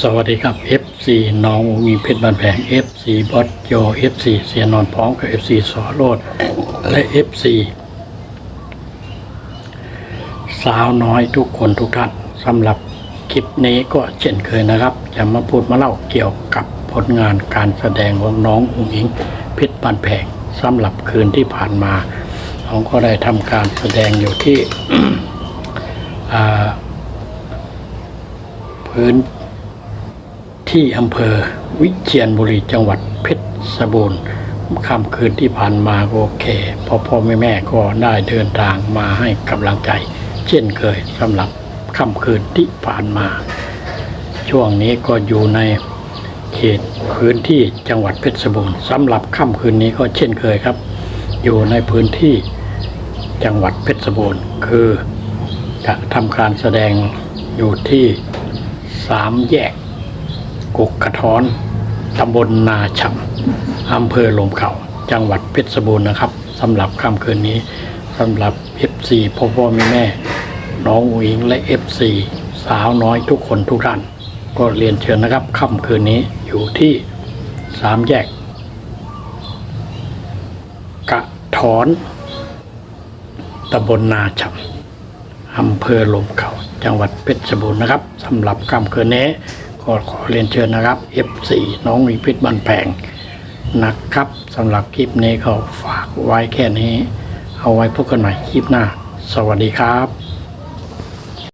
สวัสดีครับ FC น้องมีเพชรบานแผง FC บอสโย FC เสียนอนพร้อมกับ FC สอโรดและ FC สาวน้อยทุกคนทุกท่านสำหรับคลิปนี้ก็เช่นเคยนะครับ จะมาพูดมาเล่าเกี่ยวกับผลงานการแสดงของน้องอุ๋งอิงเพชรบานแผงสำหรับคืนที่ผ่านมาน้องก็ได้ทำการแสดงอยู่ที่พื้น ที่อำเภอวิเชียรบุรีจังหวัดเพชรบูรณ์ค่ำคืนที่ผ่านมาโอเคพ่อพ่อแม่แม่ก็ได้เดินทางมาให้กำลังใจ เช่นเคยสำหรับค่ำคืนที่ผ่านมา ช่วงนี้ก็อยู่ในเขตพื้นที่จังหวัดเพชรบูรณ์สำหรับค่ำคืนนี้ก็เช่นเคยครับ อยู่ในพื้นที่จังหวัดเพชรบูรณ์คือจะทำการแสดงอยู่ที่สามแยก กุกกระท้อนตำบลนาฉ่ำอำเภอลมเขาจังหวัดเพชรบูรณ์นะครับสำหรับค่ำคืนนี้สำหรับ FC พ่อพ่อแม่แม่ น้องอุ๋งอิงและ FC สาวน้อยทุกคนทุกท่าน ก็เรียนเชิญนะครับค่ำคืนนี้อยู่ที่สามแยกกระท้อนตำบลนาฉ่ำอำเภอลมเขาจังหวัดเพชรบูรณ์นะครับสำหรับค่ำคืนนี้ ก็ขอเรียนเชิญนะครับ F4 น้องวิพิษบันแพงนะครับสำหรับคลิปนี้ก็ฝากไว้แค่นี้ เอาไว้พบกันใหม่คลิปหน้า สวัสดีครับ